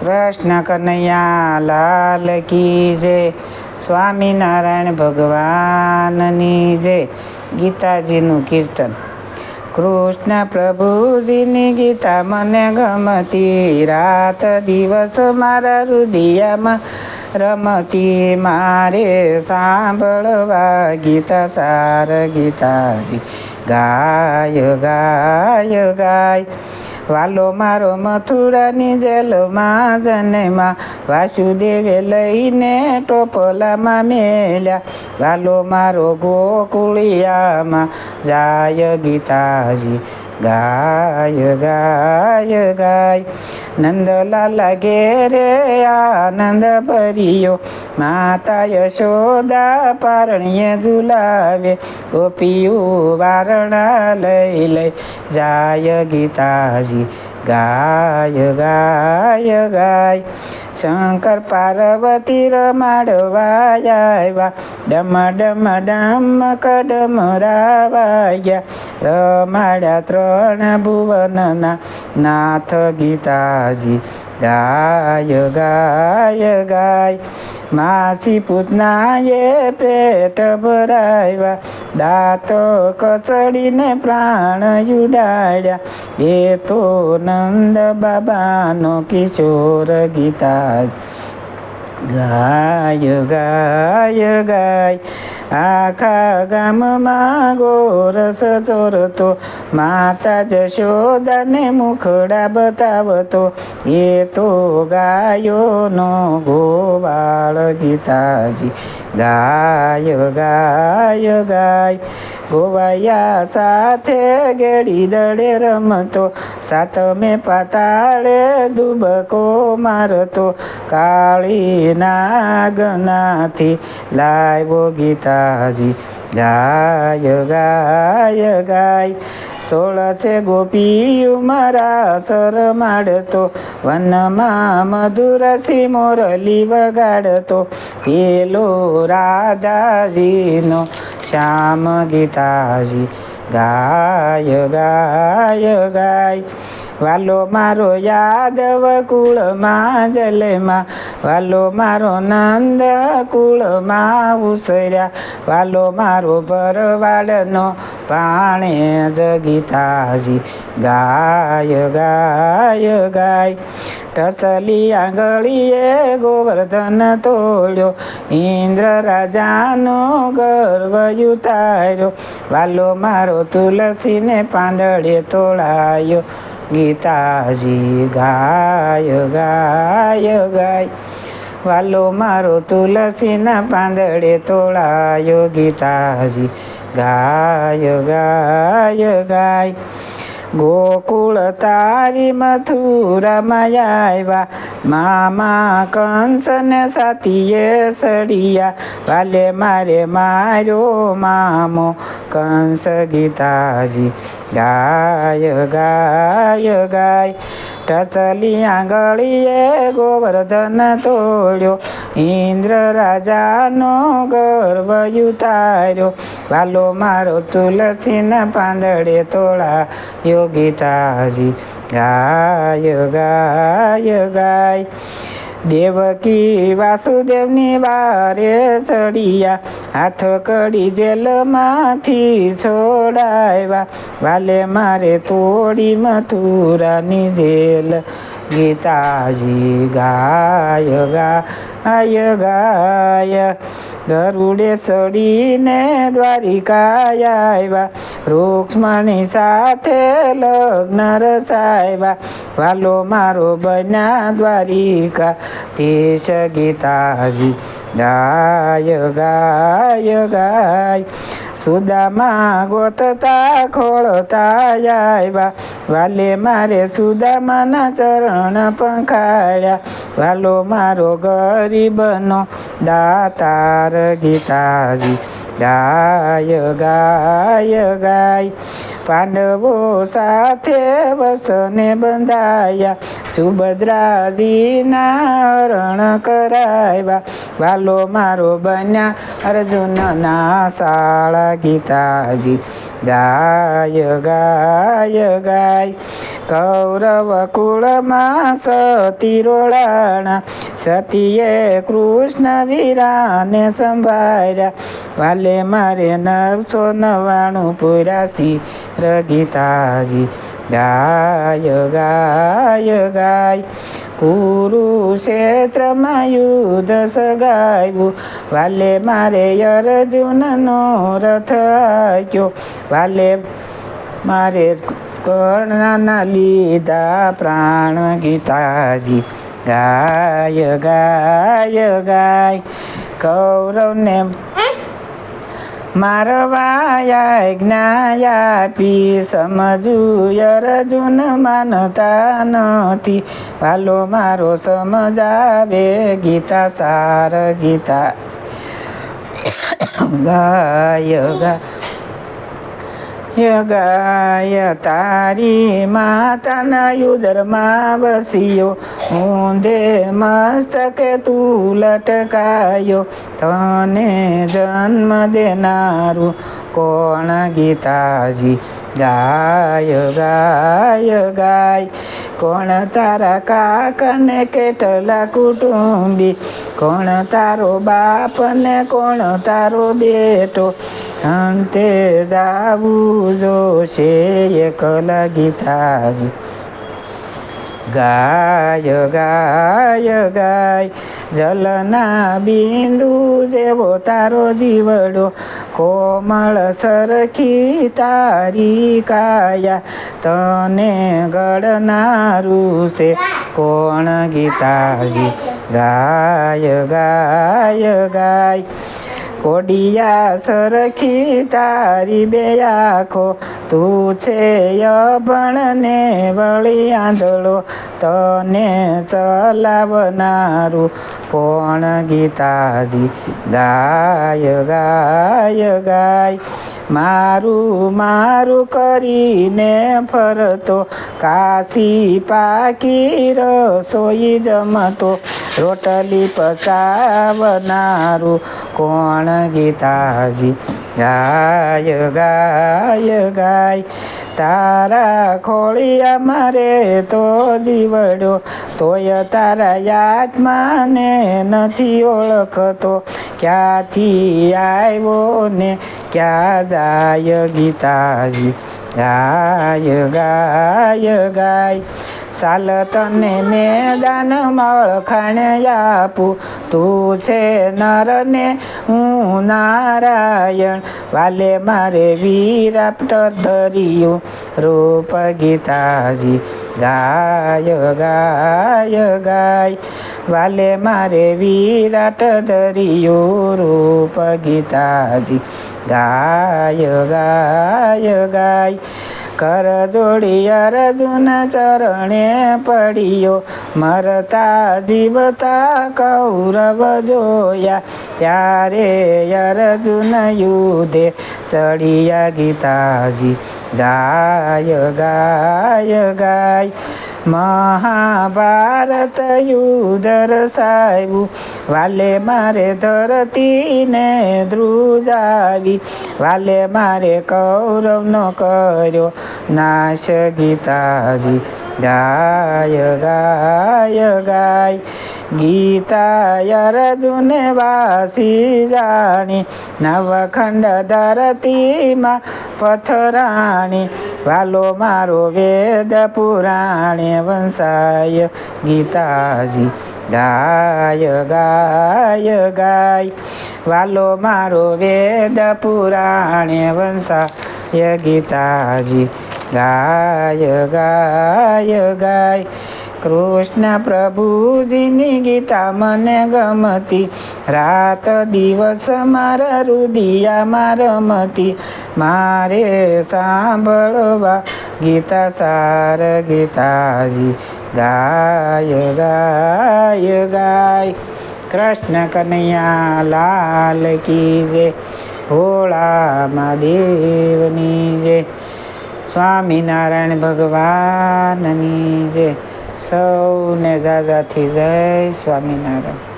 કૃષ્ણ કનૈયા, લાલ કી જય. સ્વામિનારાયણ ભગવાનની જય. ગીતાજીનું કીર્તન. કૃષ્ણ પ્રભુજીની ગીતા મને ગમતી. રાત દિવસ મારા રુદિયામાં રમતી. મારે સાંભળવા ગીતા સાર ગીતાજી. ગાય ગાય ગાય. વાલો મારો મથુરાની જેલમાં જન્મા. વાસુદેવે લઈને ટોપલામાં મેલ્યા. વાલો મારો ગોકુળિયામાં. જાય ગીતાજી ગાય ગાય ગાય. નંદલાલા ઘેરે આનંદ ભર્યો. માતા યશોદા પારણીએ ઝુલાવે. ગોપીયું વારણા લઈ લઈ જાય ગીતાજી. ગાય ગાય ગાય. શંકર પાર્વતી રમાડવા આવ્યા ડમ ડમ ડમ કડમ રાવાયા. રમાડ્યા ત્રણ ભુવનના નાથ ગીતાજી. ગાય ગાય ગાય માસી પૂતનાએ પેટ ભરાવ્યા. દાંતો કચડીને પ્રાણ યુડાડ્યા. એ તો નંદ બાબાનો કિશોર ગીતા. ગાય ગાય ગાય આખા ગામમાં ગોરસ ચોરતો માતા જશોદાને મુખડા બતાવતો, એ તો ગાયોનો ગોવાળ ગીતાજી, ગાય ગાય ગાય. ગોવાયા સાથે ગેડી દડે રમતો, સાતમે પાતાળે દુબકો મારતો. કાળી નાગનાથી લાવ્યો ગીતાજી, ગાય ગાય ગાય. સોળ છે ગોપીયુ મારા સર માડતો વનમાં મધુરસી મોરલી વગાડતો. પેલો રાધાજીનો શ્યામ ગીતાજી ગાય ગાય ગાય વાલો મારો યાદવ કુળમાં જલેમાં વાલો મારો નંદ કુળમાં ઉસર્યા વાલો મારો ભરવાડનો પાણે ગીતાજી ગાય ગાય ગાય ટસલી આંગળીએ ગોવર્ધન તોડ્યો. ઇન્દ્ર રાજાનો ગર્વ ઉતાર્યો વાલો મારો તુલસીને પાંદડે તોડાયો. ગીતાજી ગાય ગાય ગાય. વાલો મારો તુલસીના પાંદડે તોડાયો. ગીતાજી ગાય ગાય ગાય. ગોકુળ તારી મથુરામાં આવ્યા મામા કંસને સાથીએ સડિયા વાલે મારે માર્યો મામો કંસ ગીતાજી ગાય ગાય ગાય. ટચલી આંગળીએ ગોવર્ધન તોડ્યો. ઇન્દ્ર રાજાનો ગર્વ ઉતાર્યો વાલો મારો તુલસીના પાંદડે તોળા યોગીતાજી, ગાય ગાય ગાય. દેવકી વાસુદેવની વારે ચડિયા, હાથ કડી જેલમાંથી છોડાવ્યા વાલે મારે તોડી મથુરાની જેલ. ગીતાજી ગાય ગાય ગાય, ગરુડે ચડીને દ્વારિકા આવ્યા રૂક્ષ્મણી સાથે લગ્ન રસાવ્યા વાલો મારો બન્યા દ્વારિકા. દેશ ગીતાજી, ગાય ગાય ગાય. સુદામા ગોતતા ખોળતા આવ્યા વાલે મારે સુદામાના ચરણ પંખાળ્યા. વાલો મારો ગરીબનો દાતાર ગીતાજી ગાય ગાય ગાય. પાંડવો સાથે વસને બંધાયા. સુભદ્રાજીના હરણ કરાવ્યા. વાલો મારો બન્યા અર્જુનના શાળા ગીતાજી. ગાય ગાય ગાય. કૌરવ કુળમાં સતી રોડાણા, સતીએ કૃષ્ણ વીરાને સંભાળ્યા. વાલે મારે નવસો નવાણું પુરાસી રગીતાજી. ગાય ગાય ગાય, કુરુક્ષેત્રમાં યુદ્ધ સગાયું વાલે મારે અર્જુનનો રથ આક્યો વાલે મારે કર્ણના લીધા પ્રાણ ગીતાજી ગાય ગાય ગાય કૌરવને મારવાયા જ્ઞાયાપી સમજું અર્જુન માનતા નથી વાલો મારો સમજાવે ગીતા સાર ગીતા ગાય ગાય ગાય તારી માતાના યુદરમાં વસ્યો ઊંધે મસ્તકે તું લટકાયો તને જન્મ દેનારું કોણ ગીતાજી ગાય ગાય ગાય કોણ તારા કાકને કેટલા કુટુંબી? કોણ તારો બાપ ને કોણ તારો બેટો? અંતે જાવું જોશે એકલા ગીતા ગાય ગાય ગાય, જલના બિંદુ જેવો તારો જીવડો. કોમળ સરખી તારી કાયા, તને ગળનારું છે. કોણ ગીતાજી? ગાય ગાય ગાય. કોડિયા સરખી તારી બે આખો, તું છે અભણને વળી આંધળો. તને ચલાવનારું કોણ ગીતાજી? ગાય ગાય ગાય. મારું મારું કરીને ફરતો, કાશી પાકી રસોઈ જમતો. રોટલી પચાવનારું કોણ ગીતાજી? ગાય ગાય ગાય. તારા ખોળિયા મારે તો જીવડ્યો. તોય તારા યાદમાને નથી ઓળખતો. ક્યાંથી આવ્યો ને ક્યાં જાય ગીતાજી? ગાય ગાય ગાય. ચાલ તને મેદાન મળખાણે આપું. તું છે નરને, હું નારાયણ. વાલે મારે વિરાટ ધર્યું રૂપ ગીતાજી. ગાય ગાય ગાય. વાલે મારે વિરાટ ધર્યું રૂપ ગીતાજી. ગાય ગાય ગાય. કર જોડી અર્જુન ચરણે પડ્યો. મરતા જીવતા કૌરવ જોયા. ત્યારે અર્જુન યુધે ચડિયા ગીતાજી ગાય ગાય ગાય. મહાભારત યુદ્ધ રસાયું વાલે મારે ધરતીને ધ્રુજાવી. વાલે મારે કૌરવનો કર્યો નાશ ગીતાજી. ગાય ગાય ગાય. ગીતા અર્જુને વાસી જાણી, નવખંડ ધરતીમાં પથરાણી, વાલો મારો વેદ પુરાણે વંશાય, ગીતાજી ગાય ગાય ગાય, વાલો મારો વેદ પુરાણે વંશાય, ગીતાજી ગાય ગાય ગાય કૃષ્ણ પ્રભુજીની ગીતા મને ગમતી. રાત દિવસ મારા રુદિયામાં રમતી. મારે સાંભળવા ગીતા સાર ગીતાજી. ગાય ગાય ગાય. કૃષ્ણ કનૈયા લાલ કી જય. ભોળા મહાદેવની જય. સ્વામિનારાયણ ભગવાનની જય. સૌને જાજાથી જય સ્વામિનારાયણ.